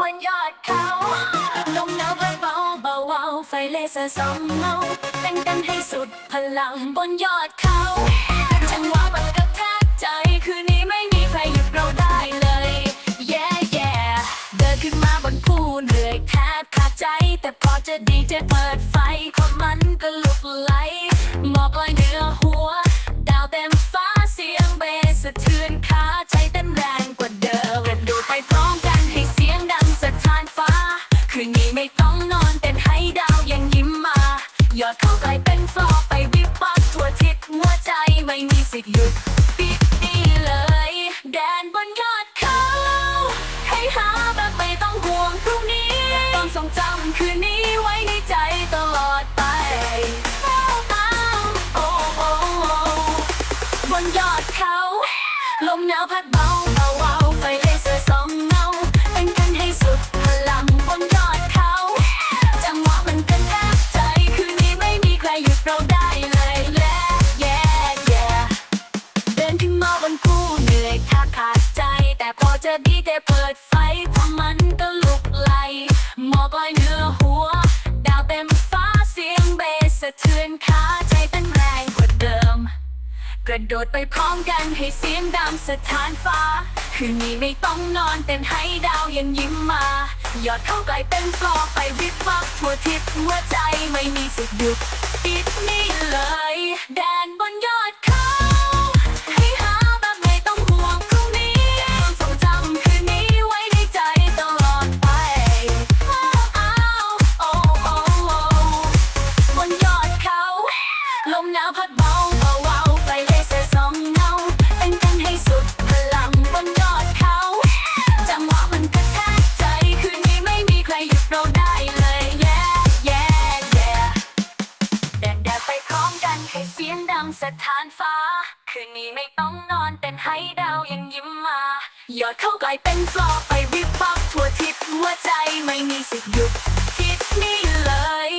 บนยอดเขาลมหนาวเบาเบาๆไฟเลเซอร์สองเงาเต้นกันให้สุดพลังบนยอดเขาจังหวะมันกระแทกใจคืนนี้ไม่มีใครหยุดเราได้เลย yeah yeah เดินขึ้นมาบนภูเหนื่อยแทบขาดใจ แต่พอจะดีเจเปิดไฟความมันก็ลุกไหลหมอกลอยเหนือหัว ดาวเต็มฟ้าเสียงเบสสะเทือน เขาไกลเป็นฟลอร์ไปวิบวับทั่วทิศหัวใจไม่มีสิทธิ์หยุดปิดนี่เลย แดนบนยอดเขา ให้หาแบบไม่ต้องห่วงพรุ่งนี้ต้องทรงจำคืนนี้ไว้ในใจตลอดไปบนยอดเขา ลมหนาวพัดเบา แต่เจอดีเจเปิดไฟความมันก็ลุกไหลหมอกลอยเหนือหัว ดาวเต็มฟ้าเสียงเบสสะเทือนขาใจเต้นแรงกว่าเดิม กระโดดไปพร้อมกันให้เสียงดังสถานฟ้า คืนนี้ไม่ต้องนอนเต้นให้ดาวยังยิ้มมายอดเข้าไกลเป็นฟลอไปวิบวับทั่วทิศหัวใจไม่มีสิทธิ์หยุดปิดนี่เลย แดนบนยอด ลมหนาวพัดเบาเบาเบาไฟเลเซอร์สองเงาเป็นกันให้สุดพลังบนยอดเขา จังหวะมันกระแทกใจ คืนนี้ไม่มีใครหยุดเราได้เลย yeah yeah yeah เดินเดินไปพร้อมกันให้เสียงดังสถานฟ้า คืนนี้ไม่ต้องนอนเต้นให้ดาวยังยิ้มมา ยอดเข้ากลายเป็นฟลอไปวิบวับทั่วทิศหัวใจไม่มีสิทธิ์หยุดคิดนี่เลย